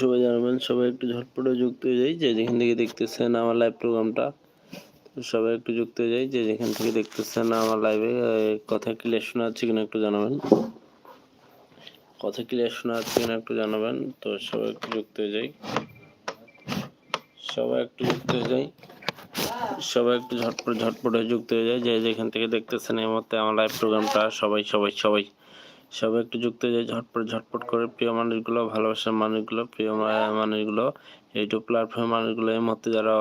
সবাই জানাবেন, সবাই একটু ঝটপটে যুক্ত হয়ে যাই, যে যেখান থেকে দেখতেছেন আমার লাইভ প্রোগ্রামটা সবাই একটু যুক্ত হয়ে যাই, যে যেখান থেকে দেখতেছেন আমার লাইভে কথা ক্লিয়ার শোনা যাচ্ছে কিনা একটু জানাবেন। কথা ক্লিয়ার শোনা যাচ্ছে কিনা একটু জানাবেন, তো সবাই একটু যুক্ত হয়ে যাই। সবাই একটু যুক্ত হয়ে যাই। সবাই একটু ঝটপট ঝটপট হয়ে যুক্ত হয়ে যায় যে যেখান থেকে দেখতেছেন এই মুহূর্তে আমার লাইভ প্রোগ্রামটা সবাই সবাই সবাই। সবাই একটু যুক্ত হয়ে যায়, ঝটপট ঝটপট করে প্রিয় মানুষগুলো, ভালোবাসার মানুষগুলো, প্রিয় মানুষগুলো, ইউটিউব প্ল্যাটফর্ম মানুষগুলো, এই মুহূর্তে যারা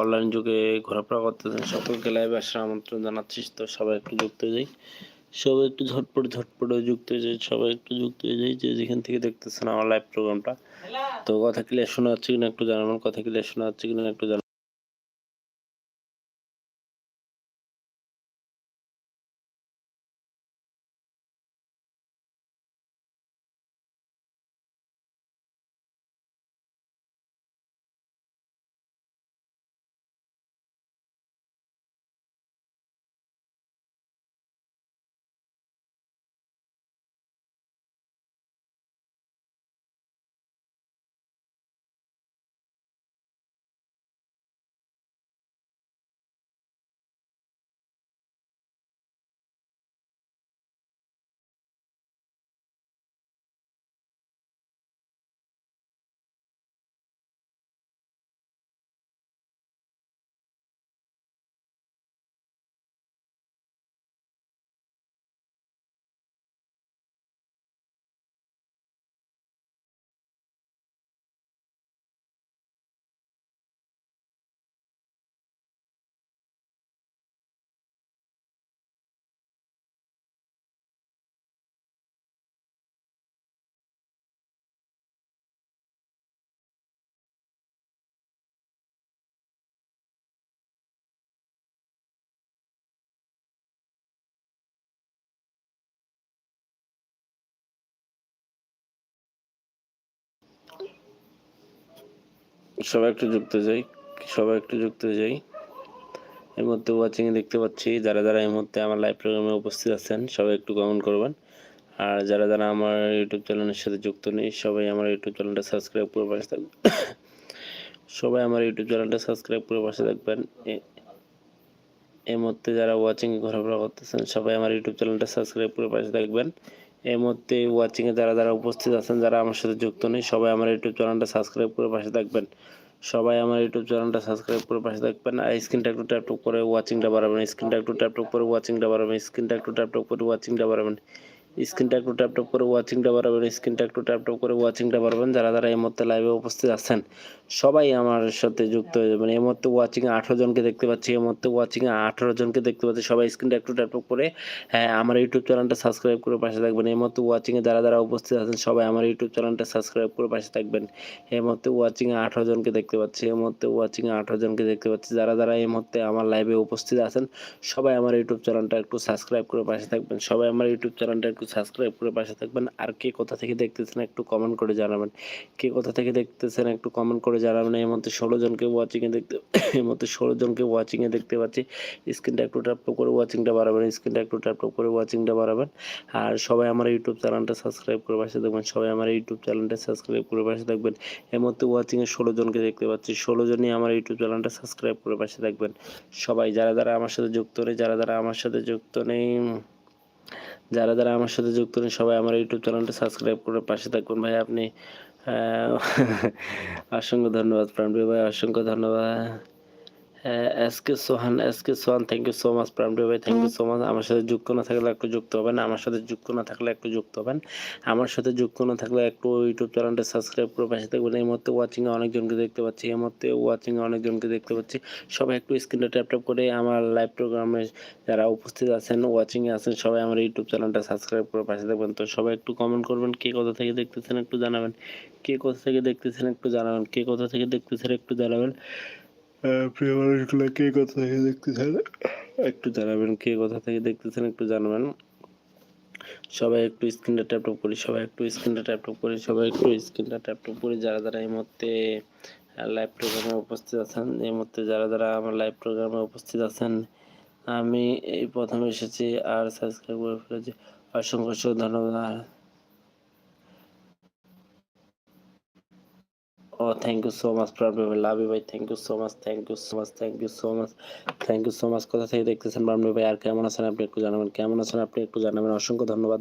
অনলাইন যুগে ঘোরাফেরা করতেছেন, সকলকে লাইভে আসার আমন্ত্রণ জানাচ্ছি। তো সবাই একটু যুক্ত হয়ে যাই। সবাই একটু ঝটপট ঝটপট যুক্ত হয়ে যায় সবাই একটু যুক্ত হয়ে যায় যে যেখান থেকে দেখতেছেন আমার লাইভ প্রোগ্রামটা তো কথা ক্লিয়ার শোনা যাচ্ছে কিনা একটু জানাবেন, কথা ক্লিয়ার শোনা যাচ্ছে কিনা একটু জানাবেন। সবাই একটু যুক্ত যাই, সবাই একটু যুক্ত যাই। এর মধ্যে ওয়াচিং এ দেখতে পাচ্ছি, যারা যারা এই মুহূর্তে আমার লাইভ প্রোগ্রামে উপস্থিত আছেন, সবাই একটু কমেন্ট করবেন। আর যারা যারা আমার ইউটিউব চ্যানেলের সাথে যুক্ত নেই, সবাই আমার ইউটিউব চ্যানেলটা সাবস্ক্রাইব করে পাশে থাকবেন সবাই আমার ইউটিউব চ্যানেলটা সাবস্ক্রাইব করে পাশে থাকবেন। এই মুহূর্তে যারা ওয়াচিং ঘোরাফেরা করতেছেন, সবাই আমার ইউটিউব চ্যানেলটা সাবস্ক্রাইব করে পাশে থাকবেন। এই মুহূর্তে ওয়াচিং এ যারা যারা উপস্থিত আছেন, যারা আমার সাথে যুক্ত নেই, সবাই আমার ইউটিউব চ্যানেলটা সাবস্ক্রাইব করে পাশে থাকবেন। সবাই আমার ইউটিউব চ্যানেলটা সাবস্ক্রাইব করে পাশে থাকবেন। আর স্ক্রিনটা একটু ট্যাপ ট্যাপ করে ওয়াচিংটা বাড়াবেন স্ক্রিনটা একটু ট্যাপ ট্যাপ করে ওয়াচিংটা বাড়াবেন স্ক্রিনটা একটু ট্যাপ ট্যাপ করে ওয়াচিংটা বাড়াবেন। স্ক্রিনটা একটু ট্যাপ ট্যাপ করে ওয়াচিংটা বাড়াবেন, স্ক্রিনটা একটু ট্যাপ ট্যাপ করে ওয়াচিংটা বাড়াবেন। যারা যারা এই মুহূর্তে লাইভে উপস্থিত আছেন, সবাই আমার সাথে যুক্ত হয়ে যাবেন। এই মুহূর্তে ওয়াচিং আঠারো জনকে দেখতে পাচ্ছি, এই মুহূর্তে ওয়াচিং আঠারো জনকে দেখতে পাচ্ছি। সবাই স্ক্রিনটা একটু ট্যাপ ট্যাপ করে হ্যাঁ আমার ইউটিউব চ্যানেলটা সাবস্ক্রাইব করে পাশে থাকবেন। এই মুহূর্তে ওয়াচিং এ যারা যারা উপস্থিত আছেন, সবাই আমার ইউটিউব চ্যানেলটা সাবস্ক্রাইব করে পাশে থাকবেন। এই মুহূর্তে ওয়াচিং এ আঠারো জনকে দেখতে পাচ্ছি, এই মুহূর্তে ওয়াচিং এ আঠারো জনকে দেখতে পাচ্ছি। যারা যারা এই মুহূর্তে আমার লাইভে উপস্থিত আছেন, সবাই আমার ইউটিউব চ্যানেলটা একটু সাবস্ক্রাইব করে পাশে থাকবেন। সবাই আমার ইউটিউব চ্যানেলটা সাবস্ক্রাইব করে পাশে থাকবেন। আর কে কোথা থেকে দেখতেছেন একটু কমেন্ট করে জানাবেন। কে কোথা থেকে দেখতেছেন একটু কমেন্ট করে জানাবেন। এই মধ্যে ষোলো জনকে ওয়াচিংয়ে দেখতে এর মধ্যে ষোলো জনকে ওয়াচিংয়ে দেখতে পাচ্ছি। স্ক্রিনটা একটু ট্যাপ করে ওয়াচিংটা বাড়াবেন। স্ক্রিনটা একটু ট্যাপ করে ওয়াচিংটা বাড়াবেন। আর সবাই আমার ইউটিউব চ্যানেলটা সাবস্ক্রাইব করে পাশে থাকবেন। সবাই আমার ইউটিউব চ্যানেলটা সাবস্ক্রাইব করে পাশে থাকবেন। এর মধ্যে ওয়াচিংয়ে ষোলো জনকে দেখতে পাচ্ছি। ষোলো জনই আমার ইউটিউব চ্যানেলটা সাবস্ক্রাইব করে পাশে থাকবেন। সবাই, যারা যারা আমার সাথে যুক্ত নেই, যারা যারা আমার সাথে যুক্ত নেই যারা যারা আমার সাথে যুক্ত নেই সবাই আমার ইউটিউব চ্যানেলটা সাবস্ক্রাইব করে পাশে থাকুন। ভাই, আপনি অসংখ্য ধন্যবাদ প্রাণপ্রিয় ভাই, অসংখ্য ধন্যবাদ। S K Sohan S K Sohan thank you so much প্রাণপ্রিয় ভাই থ্যাংক ইউ সো মাচ আমার সাথে যুক্ত না থাকলে একটু যুক্ত হবেন আমার সাথে যুক্ত না থাকলে একটু যুক্ত হবেন। আমার সাথে যুক্ত না থাকলে একটু ইউটিউব চ্যানেলটা সাবস্ক্রাইব করে পাশে থাকবেন। এই মুহূর্তে ওয়াচিংয়ে অনেকজনকে দেখতে পাচ্ছি এই মুহূর্তে ওয়াচিংয়ে অনেকজনকে দেখতে পাচ্ছি। সবাই একটু স্ক্রিনটা ট্যাপ ট্যাপ করে আমার লাইভ প্রোগ্রামে যারা উপস্থিত আছেন ওয়াচিংয়ে আছেন সবাই আমার ইউটিউব চ্যানেলটা সাবস্ক্রাইব করে পাশে থাকবেন। তো সবাই একটু কমেন্ট করবেন কে কোথা থেকে দেখতেছেন একটু জানাবেন। কে কোথা থেকে দেখতেছেন একটু জানাবেন কে কোথা থেকে দেখতেছেন একটু জানাবেন। প্রিয় মানুষগুলো, কে কোথা থেকে দেখতেছেন? একটু জানাবেন কে কোথা থেকে দেখতেছেন, একটু জানাবেন। সবাই একটু স্ক্রিনটা ট্যাপ ট্যাপ করি, সবাই একটু স্ক্রিনটা ট্যাপ ট্যাপ করি, সবাই একটু স্ক্রিনটা ট্যাপ ট্যাপ করি। যারা যারা এই মুহূর্তে লাইভ প্রোগ্রামে উপস্থিত আছেন, এই মুহূর্তে যারা যারা আমার লাইভ প্রোগ্রামে উপস্থিত আছেন, আমি এই প্রথমে এসেছি। আর সাবস্ক্রাইব করে ফেলেছি। অসংখ্য ধন্যবাদ। ও থ্যাংক ইউ সো মাচ ভাই লাভ ইউ ভাই thank you so much thank you so much thank you so much thank you so much কোথা থেকে দেখতেছেন প্রাণপ্রিয় ভাই, আর কেমন আছেন? আপনি একটু জানাবেন। কেমন আছেন? আপনি একটু জানাবেন। অসংখ্য ধন্যবাদ।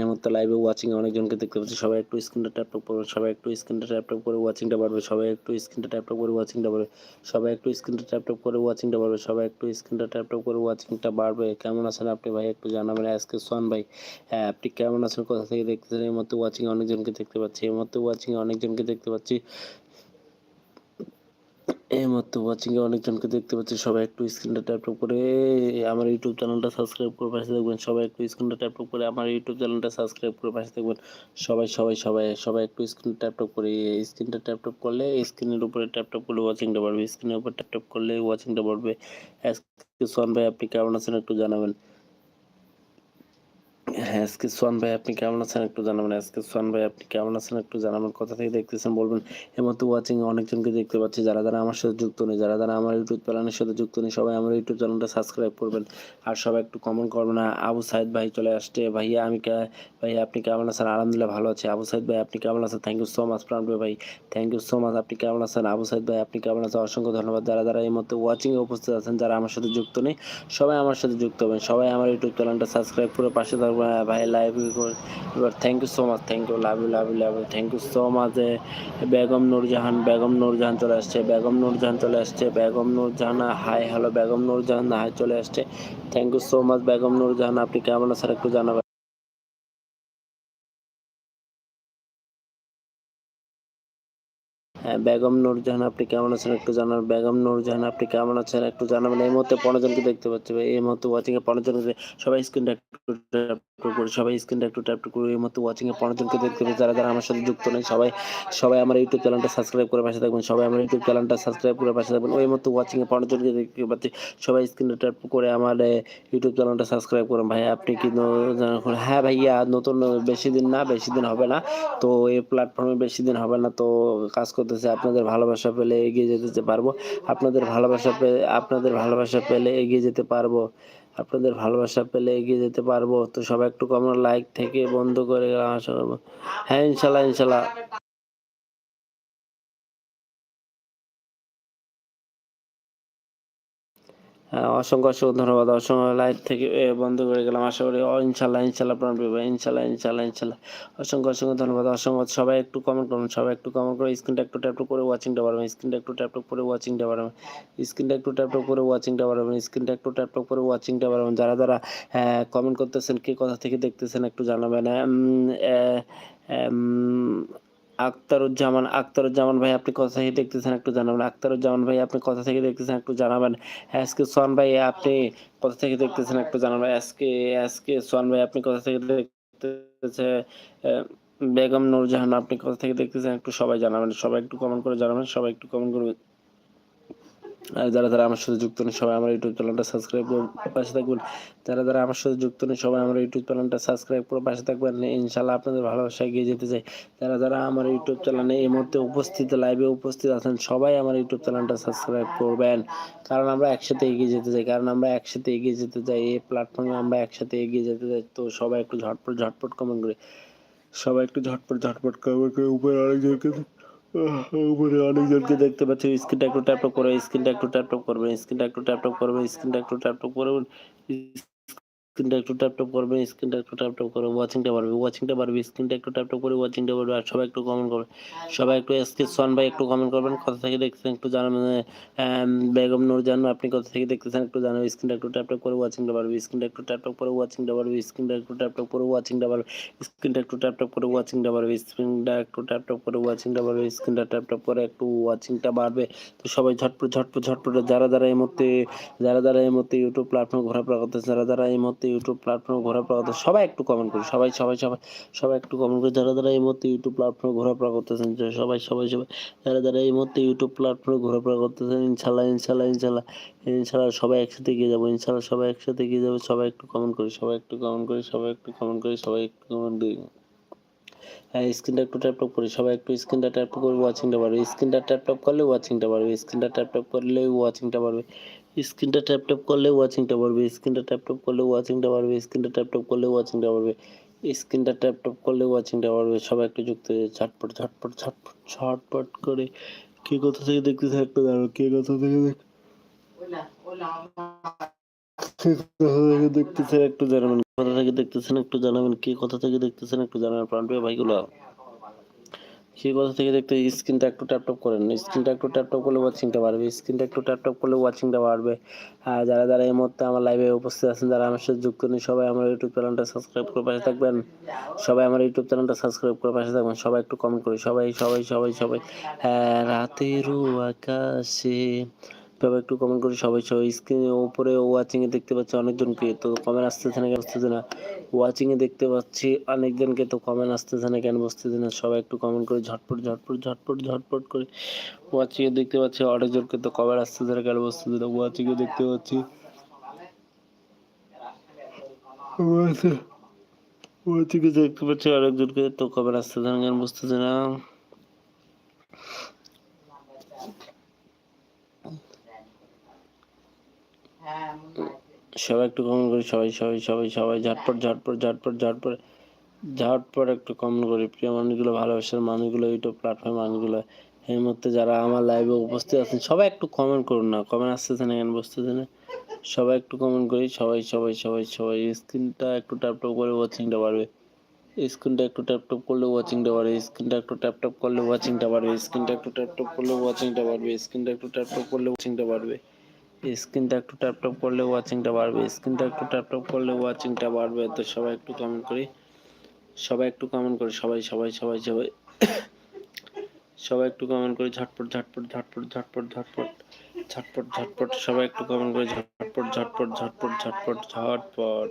এই মুহূর্তে লাইভে ওয়াচিং অনেকজনকে দেখতে পাচ্ছি। সবাই একটু স্ক্রিনটা ট্যাপ ট্যাপ করবে সবাই একটু স্ক্রিনটা ট্যাপ ট্যাপ করে ওয়াচিংটা বাড়বে। সবাই একটু স্ক্রিনটা ট্যাপ করে ওয়াচিংটা বাড়বে। সবাই একটু স্ক্রিনটা ট্যাপ ট্যাপ করে ওয়াচিংটা বাড়বে। সবাই একটু স্ক্রিনটা ট্যাপ ট্যাপ করে ওয়াচিংটা বাড়বে। কেমন আছেন আপনি ভাই? একটু জানাবেন। আজকে সোহান ভাই হ্যাঁ আপনি কেমন আছেন? কোথা থেকে দেখতেছেন? এই মুহূর্তে ওয়াচিং অনেকজনকে দেখতে পাচ্ছি। এই মুহূর্তে ওয়াচিং অনেকজনকে দেখতে পাচ্ছি। এই মুহূর্তে ওয়াচিং এ অনেকজনকে দেখতে পাচ্ছি, সবাই একটু স্ক্রিনটা ট্যাপ ট্যাপ করে আমার ইউটিউব চ্যানেলটা সাবস্ক্রাইব করে পাশে থাকবেন, সবাই একটু স্ক্রিনটা ট্যাপ ট্যাপ করে আমার ইউটিউব চ্যানেলটা সাবস্ক্রাইব করে পাশে থাকবেন, সবাই সবাই সবাই সবাই একটু স্ক্রিন ট্যাপ ট্যাপ করে স্ক্রিনটা ট্যাপ ট্যাপ করলে স্ক্রিনের উপরে ট্যাপ ট্যাপ করলে ওয়াচিংটা বাড়বে স্ক্রিনের উপর ট্যাপ ট্যাপ করলে ওয়াচিংটা বাড়বে সোহান ভাই আপনি কেমন আছেন একটু জানাবেন। হ্যাঁ আজকে সোহান ভাই আপনি কেমন আছেন একটু জানাবেন? আজকে সোহান ভাই আপনি কেমন আছেন একটু জানাবেন? কোথা থেকে দেখতেছেন বলবেন? এর মধ্যে ওয়াচিং অনেকজনকে দেখতে পাচ্ছি, যারা যারা আমার সাথে যুক্ত নেই, যারা যারা আমার ইউটিউব চ্যানেলের সাথে যুক্ত নেই, সবাই আমার ইউটিউব চ্যানেলটা সাবস্ক্রাইব করবেন। আর সবাই একটু কমেন্ট করবেন আবু সাইদ ভাই চলে আসছে, ভাইয়া আমি কে- ভাইয়া আপনি কেমন আছেন? আলহামদুলিল্লাহ ভালো আছি। আবু সাইদ ভাই, আপনি কেমন আছেন? থ্যাংক ইউ সো মাচ প্রাণপ্রিয় ভাই। থ্যাংক ইউ সো মাচ আপনি কেমন আছেন? আবু সাইদ ভাই, আপনি কেমন আছেন? অসংখ্য ধন্যবাদ। যারা যারা এই মধ্যে ওয়াচিং এ উপস্থিত আছেন, যারা আমার সাথে যুক্ত নেই, সবাই আমার সাথে যুক্ত হবেন। সবাই আমার ইউটিউব চ্যানেলটা সাবস্ক্রাইব করে পাশে থাকবেন। ভাই লাইভ এবার thank you so much thank you love you love you love you thank you so much Begum Nurjahan Begum Nurjahan চলে আসছে, বেগম নূরজাহান চলে আসছে, Begum Nurjahan hi hello Begum Nurjahan hi চলে আসছে thank you so much Begum Nurjahan, আপনি কেমন আছেন, একটু জানাবেন। বেগম নূরজাহান, আপনি কেমন আছেন একটু জানান। বেগম নূরজাহান, আপনি কেমন আছেন একটু জানাবেন। এই মুহূর্তে পনেরো জনকে দেখতে পাচ্ছি ভাই, এই মুহূর্তে ওয়াচিং এ পনেরো জনকে সবাই স্ক্রিনটা একটু ট্যাপ করে, সবাই স্ক্রিনটা একটু ট্যাপ করে, এই মুহূর্তে ওয়াচিং এ পনেরো জনকে দেখতে পাচ্ছি। যারা যারা আমার সাথে যুক্ত নেই, সবাই সবাই আমার ইউটিউব চ্যানেলটা সাবস্ক্রাইব করে পাশে থাকবেন। সবাই আমার ইউটিউব চ্যানেলটা সাবস্ক্রাইব করে পাশে থাকবেন। ওই মুহূর্তে ওয়াচিং এ পনেরো জনকে দেখতে পাচ্ছি। সবাই স্ক্রিনটা ট্যাপ করে আমার ইউটিউব চ্যানেলটা সাবস্ক্রাইব করুন। ভাই, আপনি কি হ্যাঁ ভাইয়া, নতুন, বেশি দিন না, বেশি দিন হবে না। তো এই প্ল্যাটফর্মে বেশি দিন হবে না। তো কাজ করতেছে আপনাদের ভালোবাসা পেলে এগিয়ে যেতে পারব, আপনাদের ভালোবাসা পেলে আপনাদের ভালোবাসা পেলে এগিয়ে যেতে পারব, আপনাদের ভালোবাসা পেলে এগিয়ে যেতে পারব। তো সবাই একটু কমন লাইক থেকে বন্ধ করে আশা করব হ্যাঁ ইনশাল্লাহ ইনশাল্লাহ। অসংখ্য অসংখ্য ধন্যবাদ। অসংখ্য লাইভ থেকে বন্ধ করে গেলাম। আশা করি ইনশাল্লাহ ইনশাল্লাহ প্রাণ পেবে ইনশাল্লাহ ইনশাল্লাহ ইনশাল্লাহ। অসংখ্য অসংখ্য ধন্যবাদ। অসংখ্য সবাই একটু কমেন্ট করুন। সবাই একটু কমেন্ট করে স্ক্রিনটা একটু ট্যাপ করে ওয়াচিংটা পারবেন স্ক্রিনটা একটু ট্যাপ করে ওয়াচিংটা বাড়াবেন। স্ক্রিনটা একটু ট্যাপ করে ওয়াচিংটা বাড়াবেন। স্ক্রিনটা একটু ট্যাপ করে ওয়াচিংটা পারবেন যারা যারা কমেন্ট করতেছেন, কে কোথা থেকে দেখতেছেন একটু জানাবেন। আক্তারুজ্জামান আখতারুজ্জামান ভাই আপনি কোথা থেকে দেখতেছেন, একটু জানাবেন। আখতারুজ্জামান ভাই আপনি কোথা থেকে দেখতেছেন, একটু জানাবেন। এস কে সোহান ভাই আপনি কোথা থেকে দেখতেছেন, একটু জানাবেন। এস কে এস কে সোহান ভাই আপনি কোথা থেকে দেখতেছে বেগম নুরজাহান আপনি কোথা থেকে দেখতেছেন, একটু সবাই জানাবেন। সবাই একটু কমেন্ট করে জানাবেন, সবাই একটু কমেন্ট করবেন। যারা যারা আমার সাথে যুক্ত নেই, সবাই আমার ইউটিউব চ্যানেলটা সাবস্ক্রাইব করে পাশে থাকবেন। যারা যারা আমার সাথে যুক্ত নেই, সবাই আমার ইউটিউব চ্যানেলটা সাবস্ক্রাইব করে পাশে থাকবেন। ইনশাল্লাহ আপনাদের ভালোবাসা এগিয়ে যেতে চাই। যারা যারা আমার ইউটিউব চ্যানেলে এই মুহূর্তে উপস্থিত লাইভে উপস্থিত আছেন, সবাই আমার ইউটিউব চ্যানেলটা সাবস্ক্রাইব করবেন। কারণ আমরা একসাথে এগিয়ে যেতে চাই। কারণ আমরা একসাথে এগিয়ে যেতে চাই, এই প্ল্যাটফর্মে আমরা একসাথে এগিয়ে যেতে চাই। তো সবাই একটু ঝটপট ঝটপট কমেন্ট করে, সবাই একটু ঝটপট ঝটপট কমেন্ট করে, উপরে অনেকজনকে উপরে অনেকজনকে দেখতে পাচ্ছি স্ক্রিনটা একটু ট্যাপ করবে করে স্ক্রিনটা একটু ট্যাপ করবে করবেন স্ক্রিনটা একটু ট্যাপ করবেন স্ক্রিনটা একটু ট্যাপ করবেন স্ক্রিনটা একটু ট্যাপ ট্যাপ করবেন স্ক্রিনটা একটু ট্যাপ ট্যাপ করে ওয়াচিংটা বাড়বে ওয়াচিংটা বাড়বে স্ক্রিনটা একটু ট্যাপ ট্যাপ করে ওয়াচিংটা বাড়বে আর সবাই একটু কমেন্ট করবে। সবাই একটু এসকে সোহান ভাই একটু কমেন্ট করবেন কোথা থেকে দেখছেন একটু জানাবেন আম, বেগম নূরজাহান আপনি কোথা থেকে দেখতেছেন একটু জানাবেন স্ক্রিনটা একটু ট্যাপ ট্যাপ করে ওয়াচিংটা বাড়বে স্ক্রিনটা একটু ট্যাপ ট্যাপ করে ওয়াচিংটা বাড়বে স্ক্রিনটা একটু ট্যাপ ট্যাপ করে ওয়াচিংটা বাড়বে স্ক্রিনটা একটু ট্যাপ ট্যাপ করে ওয়াচিংটা বাড়বে স্ক্রিনটা একটু ট্যাপ ট্যাপ করে ওয়াচিংটা বাড়বে স্ক্রিনটা ট্যাপ ট্যাপ করে একটু ওয়াচিংটা বাড়বে। তো সবাই ঝটপট ঝটপট ঝটপট যারা যারা এই মুহূর্তে যারা যারা এই মুহূর্তে ইউটিউব প্ল্যাটফর্ম ঘোরাফেরা করতেছে যারা যারা এই মুহূর্তে ইউটিউব প্ল্যাটফর্ম ঘোরাফেরা করতেছে সবাই একটু কমেন্ট করি, সবাই সবাই সবাই সবাই একটু কমেন্ট করি। যারা যারা এই মুহূর্তে ইউটিউব প্ল্যাটফর্মে ঘোরাফেরা করতেছেন সবাই সবাই সবাই, যারা যারা এই মুহূর্তে ইউটিউব প্ল্যাটফর্মে ঘোরাফেরা করতেছেন, ইনশাল্লাহ ইনশাল্লাহ ইনশাল্লাহ ইনশাল্লাহ সবাই একসাথে এগিয়ে যাব, ইনশাল্লাহ সবাই একসাথে এগিয়ে যাবে, সবাই একটু কমেন্ট করি, সবাই একটু কমেন্ট করি, সবাই একটু কমেন্ট করি, সবাই একটু কমেন্ট করি হ্যাঁ স্ক্রিনটা একটু ট্যাপ টপ করি, সবাই একটু স্ক্রিনটা ট্যাপ করে ওয়াচিংটা বাড়বে। স্ক্রিনটা ট্যাপ টপ করলে ওয়াচিংটা বাড়বে স্ক্রিনটা ট্যাপ টপ করলে ওয়াচিংটা বাড়বে। স্ক্রিনটা ট্যাপ টপ করলে ওয়াচিংটা বাড়বে স্ক্রিনটা ট্যাপ টপ করলে ওয়াচিংটা বাড়বে স্ক্রিনটা ট্যাপ টপ করলে ওয়াচিংটা বাড়বে স্ক্রিনটা ট্যাপ ট্যাপ করলে ওয়াচিংটা বাড়বে সবাই একটু যুক্ত হয়ে ঝটপট ঝটপট ঝটপট ঝটপট করে। কে কোথা থেকে দেখতেছে? একটু জানো কে কোথা থেকে দেখ দেখতেছেন একটু জানাবেন কোথা থেকে দেখতেছেন? একটু জানাবেন কে কোথা থেকে দেখতেছেন? একটু জানাবেন প্রাণপ্রিয় ভাইগুলো। কে কথা থেকে দেখতে স্ক্রিনটা একটু ট্যাপ ট্যাপ করেন। স্ক্রিনটা একটু ট্যাপটপ ট্যাপ করলে ওয়াচিংটা বাড়বে। স্ক্রিনটা একটু ট্যাপটপ ট্যাপ করলে ওয়াচিংটা বাড়বে। আর যারা যারা এই মুহূর্তে আমার লাইভে উপস্থিত আছেন, যারা আমার সাথে যুক্ত নেই, সবাই আমার ইউটিউব চ্যানেলটা সাবস্ক্রাইব করে পাশে থাকবেন। সবাই আমার ইউটিউব চ্যানেলটা সাবস্ক্রাইব করে পাশে থাকবেন। সবাই একটু কমেন্ট করি, সবাই সবাই সবাই সবাই হ্যাঁ রাতেরও আকাশে। সবাই একটু কমেন্ট করি, সবাই সবাই, স্ক্রিনে উপরে ওয়াচিংয়ে দেখতে পাচ্ছি অনেকজনকে তো কমেন্ট আসতেছে না আসতেছে না। ওয়াচিং এ দেখতে পাচ্ছি। অনেকজনকে তো কমেন্ট আসতেছে না কেন বসতেছে না? সবাই একটু কমেন্ট করে ঝটপট ঝটপট ঝটপট ঝটপট করে ওয়াচিং এ দেখতে পাচ্ছি। অনেকজনকে তো কমেন্ট আসতেছে না কেন বসতেছে না? ওয়াচিং এ দেখতে পাচ্ছি। ওয়াচিং এ দেখতে পাচ্ছি অনেকজনকে তো কমেন্ট আসতেছে না কেন বসতেছে না? সবাই একটু কমেন্ট করি, সবাই সবাই সবাই সবাই ঝটপট ঝটপট ঝটপট ঝটপট ঝটপট একটু কমেন্ট করি। প্রিয় মানুষগুলো, ভালোবাসার মানুষগুলো, ইউটিউব প্ল্যাটফর্ম মানুষগুলো, এই মুহূর্তে যারা আমার লাইভে উপস্থিত আছেন, সবাই একটু কমেন্ট করুন না। কমেন্ট আসতেছে না কেন? বসতেছে না। সবাই একটু কমেন্ট করি, সবাই সবাই সবাই সবাই। স্ক্রিনটা একটু ট্যাপ ট্যাপ করে ওয়াচিংটা বাড়বে। স্ক্রিনটা একটু ট্যাপ ট্যাপ করলে ওয়াচিংটা বাড়বে। স্ক্রিনটা একটু ট্যাপ ট্যাপ করলে ওয়াচিংটা বাড়বে। স্ক্রিনটা একটু ট্যাপ ট্যাপ করলে ওয়াচিংটা বাড়বে। স্ক্রিনটা একটু ট্যাপ ট্যাপ করলে ওয়াচিংটা বাড়বে। স্ক্রিনটা একটু ট্যাপ ট্যাপ করলে ওয়াচিংটা বাড়বে, স্ক্রিনটা একটু ট্যাপ ট্যাপ করলে ওয়াচিংটা বাড়বে, তো সবাই একটু কমেন্ট করি। সবাই একটু কমেন্ট করি, সবাই সবাই সবাই সবাই। সবাই একটু কমেন্ট করি, ঝটপট ঝটপট ঝটপট ঝটপট ঝটপট ঝটপট ঝটপট। সবাই একটু কমেন্ট করি, ঝটপট ঝটপট ঝটপট ঝটপট ঝটপট।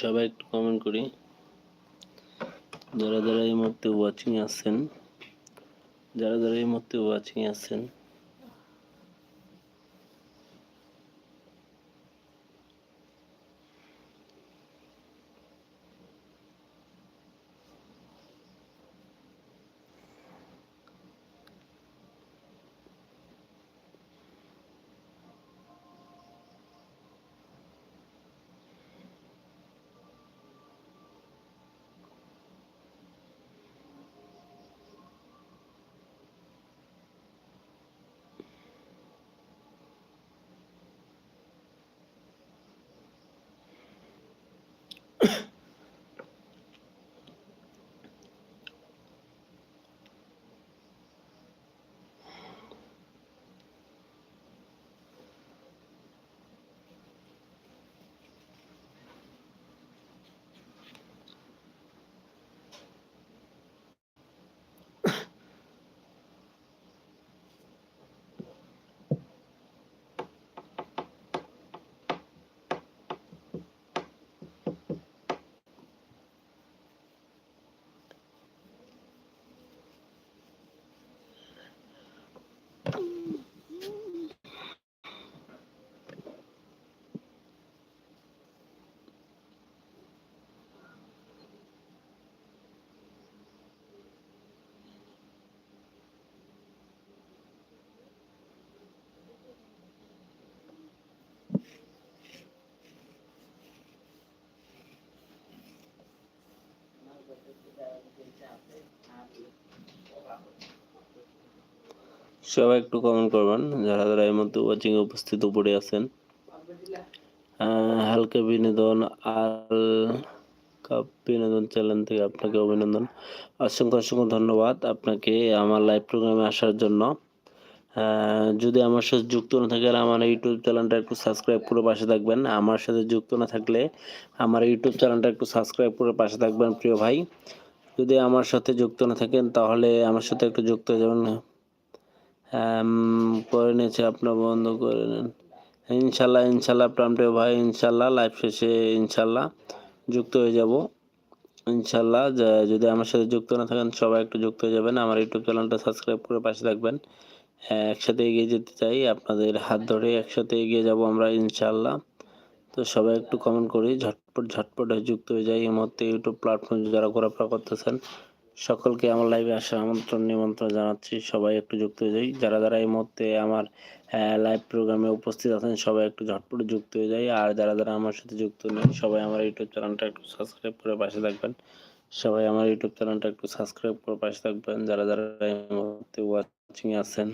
সবাই একটু কমেন্ট করি। যারা যারা এই মুহূর্তে ওয়াচিং আছেন, যারা যারা এই মুহূর্তে ওয়াচিং আছেন সবাই একটু কমেন্ট করবেন, যারা যারা এই মধ্যে ওয়াচিং উপস্থিত উপরে আছেন। হালকা বিনোদন, আল কাপ বিনোদন চ্যানেল থেকে আপনাকে অভিনন্দন। অসংখ্য অসংখ্য ধন্যবাদ আপনাকে আমার লাইভ প্রোগ্রামে আসার জন্য। যদি আমার সাথে যুক্ত না থাকেন আমার ইউটিউব চ্যানেলটা একটু সাবস্ক্রাইব করে পাশে থাকবেন। আমার সাথে যুক্ত না থাকলে আমার ইউটিউব চ্যানেলটা একটু সাবস্ক্রাইব করে পাশে থাকবেন, প্রিয় ভাই। যদি আমার সাথে যুক্ত না থাকেন, তাহলে আমার সাথে একটু যুক্ত হয়ে যাবেন করে নিয়েছে, আপনার বন্ধ করে নেন। ইনশাল্লাহ ইনশাল্লাহ প্রাণপ্রিয় ভাই, ইনশাল্লাহ লাইভ শেষে ইনশাল্লাহ যুক্ত হয়ে যাব। ইনশাল্লাহ যদি আমার সাথে যুক্ত না থাকেন, সবাই একটু যুক্ত হয়ে যাবেন। আমার ইউটিউব চ্যানেলটা সাবস্ক্রাইব করে পাশে থাকবেন। একসাথে এগিয়ে যেতে চাই, আপনাদের হাত ধরে একসাথে এগিয়ে যাব আমরা, ইনশাল্লাহ। তো সবাই একটু কমেন্ট করি, ঝটপট ঝটপট যুক্ত হয়ে যাই। এই মুহূর্তে ইউটিউব প্ল্যাটফর্ম যারা ঘোরাফেরা করতেছেন, সকলকে আমার লাইভে আসার আমন্ত্রণ, নিমন্ত্রণ জানাচ্ছি। সবাই একটু যুক্ত হয়ে যাই। যারা যারা এই মুহূর্তে আমার লাইভ প্রোগ্রামে উপস্থিত আছেন, সবাই একটু ঝটপট যুক্ত হয়ে যায় আর যারা যারা আমার সাথে যুক্ত নেই, সবাই আমার ইউটিউব চ্যানেলটা একটু সাবস্ক্রাইব করে পাশে থাকবেন। সবাই আমার ইউটিউব চ্যানেলটা একটু সাবস্ক্রাইব করে পাশে থাকবেন। যারা যারা এই মুহূর্তে ওয়াচিং আছেন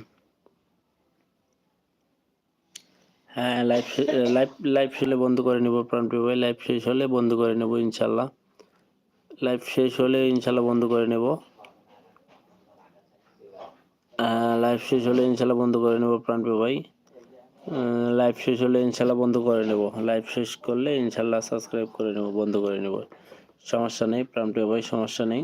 হ্যাঁ লাইভ লাইভ লাইভ হলে বন্ধ করে নেব প্রাণপ্রিয় ভাই। লাইভ শেষ হলে বন্ধ করে নেব, ইনশাল্লাহ। লাইভ শেষ হলে ইনশাল্লাহ বন্ধ করে নেব। লাইভ শেষ হলে ইনশাল্লাহ বন্ধ করে নেব প্রাণপ্রিয় ভাই। লাইভ শেষ হলে ইনশাল্লাহ বন্ধ করে নেব। লাইভ শেষ করলে ইনশাল্লাহ সাবস্ক্রাইব করে নেব, বন্ধ করে নেব। সমস্যা নেই প্রাণপ্রিয় ভাই, সমস্যা নেই।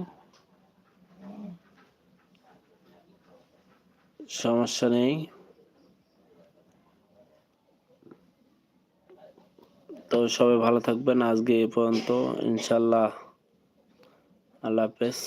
সমস্যা নেই। তো সবাই ভালো থাকবেন। আজকে এ পর্যন্ত। ইনশাল্লাহ। আল্লাহ হাফেজ।